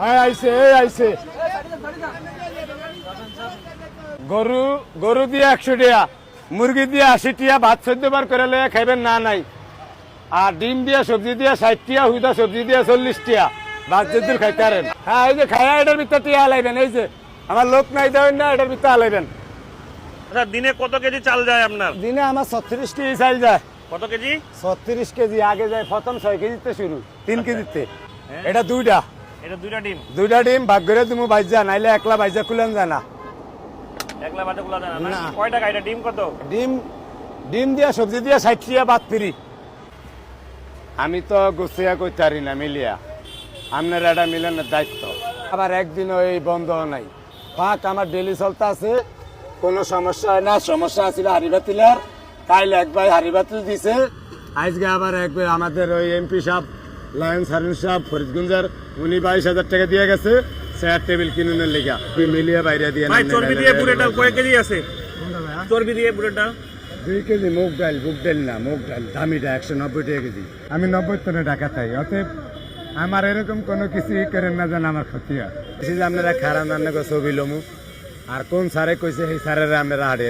হ্যাঁ আইছে এই আইছে। গরু গরু দিয়ে একশো টিয়া মুরগি দিয়ে আশি টিয়া ভাত চোদ্দ বার করে লয়ে খাইবেন না নাই। আর ডিম দিয়ে সবজি দিয়ে ষাট টিয়া হুদা সবজি দিয়ে চল্লিশ টিয়া ভাত যদি খাইতে পারেন। হ্যাঁ এই যে খাইয়া এটার ভিতরে টিয়া হালাইবেন এই যে। আমার লোক নাই দেবেন না এটার ভিতরে হালাইবেন আচ্ছা দিনে কত কেজি চাল যায় আপনার? দিনে আমার ছত্রিশ কেজি চাল যায়। কত কেজি? ছত্রিশ কেজি আগে যায় প্রথম ছয় কেজিতে শুরু তিন কেজিতে। এটা দুইটা। এটা দুইটা ডিম। দুইটা ডিম ভাগ করে তুমি বাইজা নাইলে একলা বাইজা খুলেন জানা একলা বাজে গুলা দেন না। কয় টাকা এটা? ডিম কত? ডিম ডিম দিয়া সবজি দিয়া ষাট টিয়া বাদ ফিরি। আমি তো গুছিয়া কইতে পারি না মিলিয়া। আপনার এটা মিলানোর দায়িত্ব। আবার একদিনও এই বন্ধ নাই। পাক আমার ডেলি চলতে আছে কোনো সমস্যা হয় না। সমস্যা আছিল হারিবাতিলার কাইলে এক ভাই হারিবাতিল দিছে। আজকে আবার একবার আমাদের ওই এমপি সাহেব লায়ন সারিন সাহেব ফরিদগঞ্জের উনি বাইশ হাজার টাকা দিয়ে গেছে চেয়ার টেবিল কিনুনের তুই মিলিয়ে বাইরে দিয়ে চর্বি দিয়ে বুড়েটা কয় কেজি আছে? চর্বি দিয়ে বুড়েটা? দুই কেজি মুগ ডাল মুগ ডাল না মুগ ডাল। দামিটা একশো নব্বই টাকা কেজি। আমি নব্বই টনে টাকা চাই অতএব আমার এরকম কোনো কিছু করেন না যেন আমার ক্ষতি হয়। আপনারা খারাপ রান্না করে ছবি লমু। আর কোন স্যারে কইছে সেই স্যারেরা আপনারা হারিয়ে